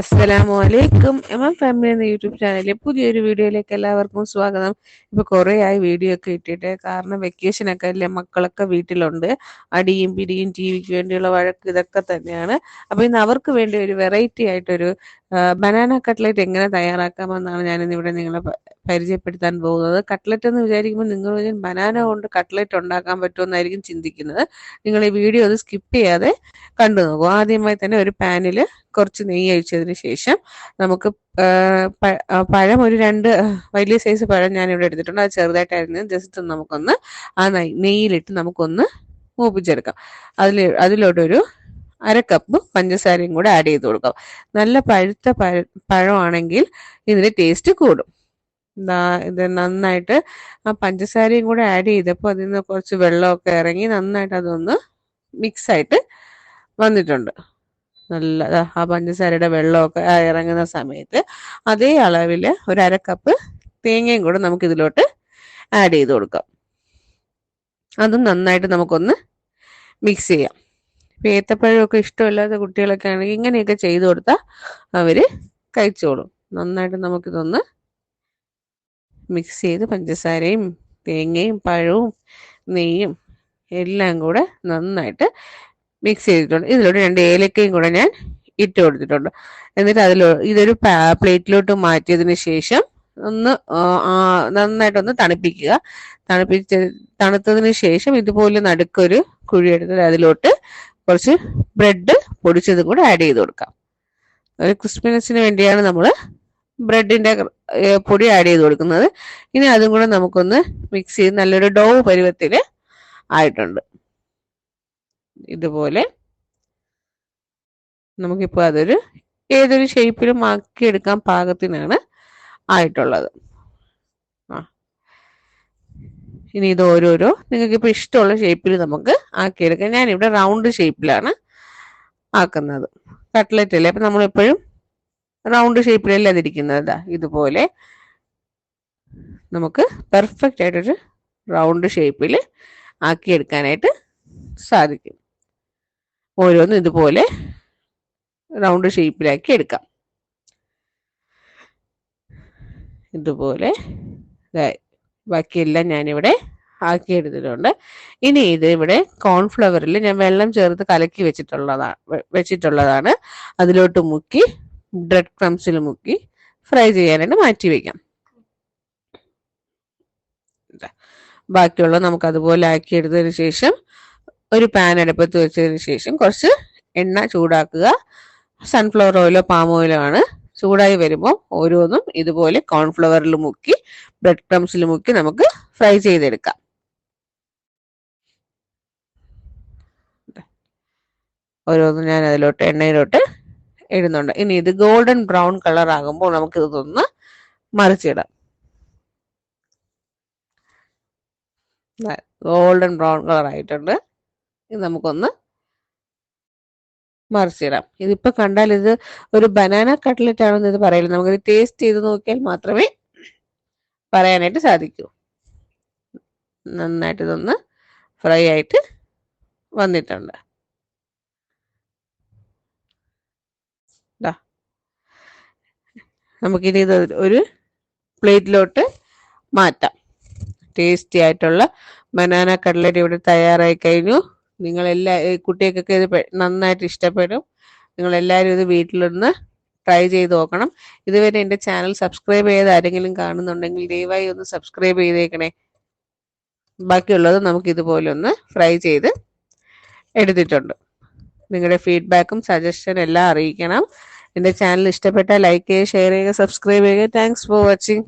അസ്സലാമു അലൈക്കും M M family എന്ന യൂട്യൂബ് ചാനലിലെ പുതിയൊരു വീഡിയോയിലേക്ക് എല്ലാവർക്കും സ്വാഗതം. ഇപ്പൊ കുറെ ആയി വീഡിയോ ഒക്കെ ഇട്ടിട്ട് കാരണം വെക്കേഷൻ ഒക്കെ അല്ലേ മക്കളൊക്കെ വീട്ടിലുണ്ട്. അടിയും പിടിയും ടി വിക്ക് വേണ്ടിയുള്ള വഴക്ക് ഇതൊക്കെ തന്നെയാണ്. അപ്പൊ ഇന്ന് അവർക്ക് വേണ്ടി ഒരു വെറൈറ്റി ആയിട്ടൊരു ബനാന കട്ട്ലറ്റ് എങ്ങനെ തയ്യാറാക്കാമെന്നാണ് ഞാനിന്ന് ഇവിടെ നിങ്ങളെ പരിചയപ്പെടുത്താൻ പോകുന്നത്. കട്ട്ലറ്റ് എന്ന് വിചാരിക്കുമ്പോൾ നിങ്ങൾ ബനാന കൊണ്ട് കട്ട്ലറ്റ് ഉണ്ടാക്കാൻ പറ്റുമെന്നായിരിക്കും ചിന്തിക്കുന്നത്. നിങ്ങൾ ഈ വീഡിയോ ഒന്ന് സ്കിപ്പ് ചെയ്യാതെ കണ്ടു നോക്കൂ. ആദ്യമായി തന്നെ ഒരു പാനിൽ കുറച്ച് നെയ്യ് ഒഴിച്ചതിന് ശേഷം നമുക്ക് പഴം ഒരു രണ്ട് വലിയ സൈസ് പഴം ഞാൻ ഇവിടെ എടുത്തിട്ടുണ്ട്. അത് ചെറുതായിട്ടായിരുന്നു. ജസ്റ്റ് നമുക്കൊന്ന് ആ നെയ്- നെയ്യിലിട്ട് നമുക്കൊന്ന് മൂപ്പിച്ചെടുക്കാം. അതിൽ അതിലോട്ടൊരു അര കപ്പ് പഞ്ചസാരയും കൂടെ ആഡ് ചെയ്ത് കൊടുക്കാം. നല്ല പഴുത്ത പഴ പഴമാണെങ്കിൽ ഇതിന് ടേസ്റ്റ് കൂടും. ഇത് നന്നായിട്ട് ആ പഞ്ചസാരയും കൂടെ ആഡ് ചെയ്തപ്പോൾ അതിൽ നിന്ന് കുറച്ച് വെള്ളമൊക്കെ ഇറങ്ങി നന്നായിട്ട് അതൊന്ന് മിക്സ് ആയിട്ട് വന്നിട്ടുണ്ട്. നല്ല ആ പഞ്ചസാരയുടെ വെള്ളമൊക്കെ ഇറങ്ങുന്ന സമയത്ത് അതേ അളവിൽ ഒരു അര കപ്പ് തേങ്ങയും കൂടെ നമുക്ക് ഇതിലോട്ട് ആഡ് ചെയ്ത് കൊടുക്കാം. അതും നന്നായിട്ട് നമുക്കൊന്ന് മിക്സ് ചെയ്യാം. ഇപ്പം ഏത്തപ്പഴമൊക്കെ ഇഷ്ടമില്ലാത്ത കുട്ടികളൊക്കെ ആണെങ്കിൽ ഇങ്ങനെയൊക്കെ ചെയ്തു കൊടുത്താൽ അവർ കഴിച്ചോളും. നന്നായിട്ട് നമുക്കിതൊന്ന് മിക്സ് ചെയ്ത് പഞ്ചസാരയും തേങ്ങയും പഴവും നെയ്യും എല്ലാം കൂടെ നന്നായിട്ട് മിക്സ് ചെയ്തിട്ടുണ്ട്. ഇതിലോട്ട് രണ്ട് ഏലക്കയും കൂടെ ഞാൻ ഇട്ട് കൊടുത്തിട്ടുണ്ട്. എന്നിട്ട് അതിൽ ഇതൊരു പ്ലേറ്റിലോട്ട് മാറ്റിയതിന് ശേഷം ഒന്ന് നന്നായിട്ടൊന്ന് തണുപ്പിക്കുക. തണുപ്പിച്ച് തണുത്തതിന് ശേഷം ഇതുപോലെ നടുക്കൊരു കുഴി എടുത്തിട്ട് അതിലോട്ട് കുറച്ച് ബ്രെഡ് പൊടിച്ചതും കൂടെ ആഡ് ചെയ്ത് കൊടുക്കാം. ഒരു ക്രിസ്പിനെസ്സിന് വേണ്ടിയാണ് നമ്മൾ ബ്രെഡിന്റെ പൊടി ആഡ് ചെയ്ത് കൊടുക്കുന്നത്. ഇനി അതും കൂടെ നമുക്കൊന്ന് മിക്സ് ചെയ്ത് നല്ലൊരു ഡോ പരുവത്തിൽ ആയിട്ടുണ്ട്. ഇതുപോലെ നമുക്കിപ്പോൾ അതൊരു ഏതൊരു ഷേപ്പിലും ആക്കിയെടുക്കാൻ പാകത്തിനാണ് ആയിട്ടുള്ളത്. ആ. ഇനി ഇത് ഓരോരോ നിങ്ങൾക്ക് ഇപ്പോൾ ഇഷ്ടമുള്ള ഷേപ്പിൽ നമുക്ക് ആക്കിയെടുക്കാം. ഞാനിവിടെ റൗണ്ട് ഷേപ്പിലാണ് ആക്കുന്നത്. കട്ട്ലറ്റ് അല്ലേ? അപ്പം നമ്മളെപ്പോഴും റൗണ്ട് ഷേപ്പിലല്ല അതിരിക്കുന്നത്? ഇതുപോലെ നമുക്ക് പെർഫെക്റ്റ് ആയിട്ടൊരു റൗണ്ട് ഷേപ്പിൽ ആക്കിയെടുക്കാനായിട്ട് സാധിക്കും. ഓരോന്നും ഇതുപോലെ റൗണ്ട് ഷേപ്പിലാക്കി എടുക്കാം. ഇതുപോലെ ബാക്കിയെല്ലാം ഞാനിവിടെ ആക്കി എടുത്തിട്ടുണ്ട്. ഇനി ഇത് ഇവിടെ കോൺഫ്ലവറിൽ ഞാൻ വെള്ളം ചേർത്ത് കലക്കി വെച്ചിട്ടുള്ളതാണ് വെച്ചിട്ടുള്ളതാണ്. അതിലോട്ട് മുക്കി ബ്രെഡ് ക്രംസിൽ മുക്കി ഫ്രൈ ചെയ്യാനായിട്ട് മാറ്റി വയ്ക്കാം ബാക്കിയുള്ള നമുക്ക് അതുപോലെ ആക്കി എടുത്തതിന് ശേഷം ഒരു പാൻ അടുപ്പത്ത് വെച്ചതിന് ശേഷം കുറച്ച് എണ്ണ ചൂടാക്കുക. സൺഫ്ലവർ ഓയിലോ പാം ഓയിലോ ആണ്. ചൂടായി വരുമ്പോൾ ഓരോന്നും ഇതുപോലെ കോൺഫ്ലവറിൽ മുക്കി ബ്രെഡ് ക്രംസിൽ മുക്കി നമുക്ക് ഫ്രൈ ചെയ്തെടുക്കാം. ഓരോന്നും ഞാൻ അതിലോട്ട് എണ്ണയിലോട്ട് ഇടുന്നുണ്ട്. ഇനി ഇത് ഗോൾഡൻ ബ്രൗൺ കളർ ആകുമ്പോൾ നമുക്ക് ഇതൊന്ന് മറിച്ചിടാം. ഗോൾഡൻ ബ്രൗൺ കളർ ആയിട്ടുണ്ട്. ഇത് നമുക്കൊന്ന് മറിച്ചിടാം. ഇതിപ്പോ കണ്ടാൽ ഇത് ഒരു ബനാന കട്ട്ലറ്റ് ആണെന്ന് ഇത് പറയില്ല? നമുക്കിത് ടേസ്റ്റ് ചെയ്ത് നോക്കിയാൽ മാത്രമേ പറയാനായിട്ട് സാധിക്കൂ. നന്നായിട്ട് ഇതൊന്ന് ഫ്രൈ ആയിട്ട് വന്നിട്ടുണ്ട്. നമുക്കിനി ഇത് ഒരു പ്ലേറ്റിലോട്ട് മാറ്റാം. ടേസ്റ്റി ആയിട്ടുള്ള ബനാന കട്ട്ലറ്റ് ഇവിടെ തയ്യാറായി കഴിഞ്ഞു. ഏ, കുട്ടികൾക്കൊക്കെ ഇത് നന്നായിട്ട് ഇഷ്ടപ്പെടും. നിങ്ങളെല്ലാവരും ഇത് വീട്ടിലൊന്ന് ട്രൈ ചെയ്ത് നോക്കണം. ഇതുവരെ എന്റെ ചാനൽ സബ്സ്ക്രൈബ് ചെയ്ത് ആരെങ്കിലും കാണുന്നുണ്ടെങ്കിൽ ദയവായി ഒന്ന് സബ്സ്ക്രൈബ് ചെയ്തേക്കണേ. ബാക്കിയുള്ളത് നമുക്ക് ഇതുപോലെ ഒന്ന് ഫ്രൈ ചെയ്ത് എടുത്തിട്ടുണ്ട്. നിങ്ങളുടെ ഫീഡ്ബാക്കും സജഷനും എല്ലാം അറിയിക്കണം. എന്റെ ചാനൽ ഇഷ്ടപ്പെട്ടാൽ ലൈക്ക് ചെയ്യുക ഷെയർ ചെയ്യുക സബ്സ്ക്രൈബ് ചെയ്യുക. Thanks for watching.